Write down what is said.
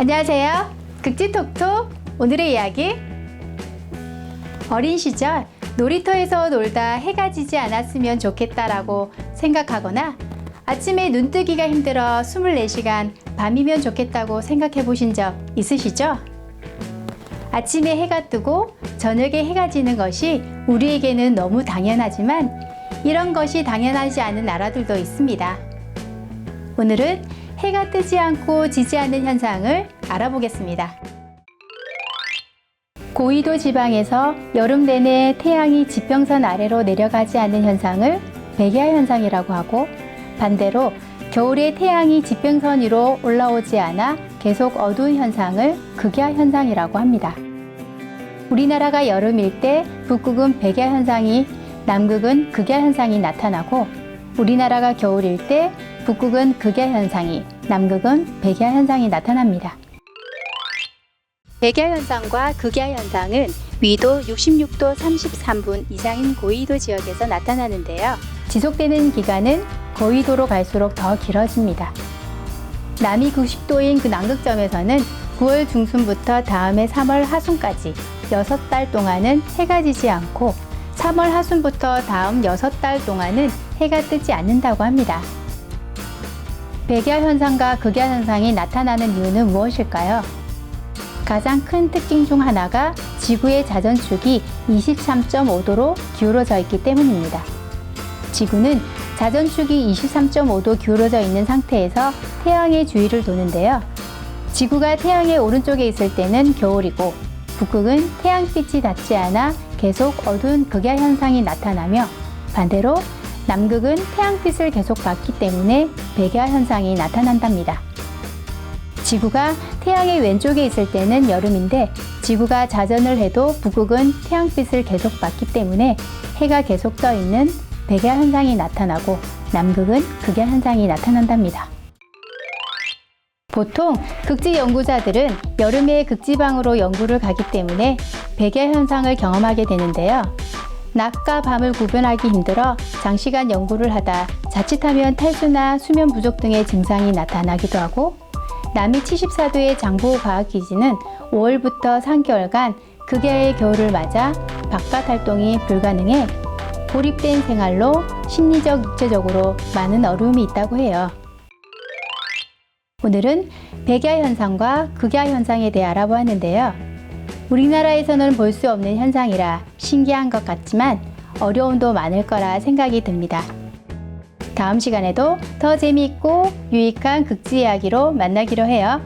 안녕하세요. 극지톡톡 오늘의 이야기 어린 시절 놀이터에서 놀다 해가 지지 않았으면 좋겠다라고 생각하거나 아침에 눈 뜨기가 힘들어 24시간 밤이면 좋겠다고 생각해 보신 적 있으시죠? 아침에 해가 뜨고 저녁에 해가 지는 것이 우리에게는 너무 당연하지만 이런 것이 당연하지 않은 나라들도 있습니다. 오늘은 해가 뜨지 않고 지지 않는 현상을 알아보겠습니다. 고위도 지방에서 여름 내내 태양이 지평선 아래로 내려가지 않는 현상을 백야 현상이라고 하고 반대로 겨울에 태양이 지평선 위로 올라오지 않아 계속 어두운 현상을 극야 현상이라고 합니다. 우리나라가 여름일 때 북극은 백야 현상이 남극은 극야 현상이 나타나고 우리나라가 겨울일 때 북극은 극야 현상이 남극은 백야 현상이 나타납니다. 백야 현상과 극야 현상은 위도 66도 33분 이상인 고위도 지역에서 나타나는데요. 지속되는 기간은 고위도로 갈수록 더 길어집니다. 남이 90도인 그 남극점에서는 9월 중순부터 다음해 3월 하순까지 6달 동안은 해가 지지 않고 3월 하순부터 다음 6달 동안은 해가 뜨지 않는다고 합니다. 백야 현상과 극야 현상이 나타나는 이유는 무엇일까요? 가장 큰 특징 중 하나가 지구의 자전축이 23.5도로 기울어져 있기 때문입니다. 지구는 자전축이 23.5도 기울어져 있는 상태에서 태양의 주위를 도는데요. 지구가 태양의 오른쪽에 있을 때는 겨울이고 북극은 태양빛이 닿지 않아 계속 어두운 극야 현상이 나타나며 반대로 남극은 태양빛을 계속 받기 때문에 백야 현상이 나타난답니다. 지구가 태양의 왼쪽에 있을 때는 여름인데 지구가 자전을 해도 북극은 태양빛을 계속 받기 때문에 해가 계속 떠 있는 백야 현상이 나타나고 남극은 극야 현상이 나타난답니다. 보통 극지 연구자들은 여름에 극지방으로 연구를 가기 때문에 백야 현상을 경험하게 되는데요. 낮과 밤을 구분하기 힘들어 장시간 연구를 하다 자칫하면 탈수나 수면 부족 등의 증상이 나타나기도 하고 남이 74도의 장보 과학기지는 5월부터 3개월간 극야의 겨울을 맞아 바깥 활동이 불가능해 고립된 생활로 심리적, 육체적으로 많은 어려움이 있다고 해요. 오늘은 백야 현상과 극야 현상에 대해 알아보았는데요. 우리나라에서는 볼 수 없는 현상이라 신기한 것 같지만 어려움도 많을 거라 생각이 듭니다. 다음 시간에도 더 재미있고 유익한 극지 이야기로 만나기로 해요.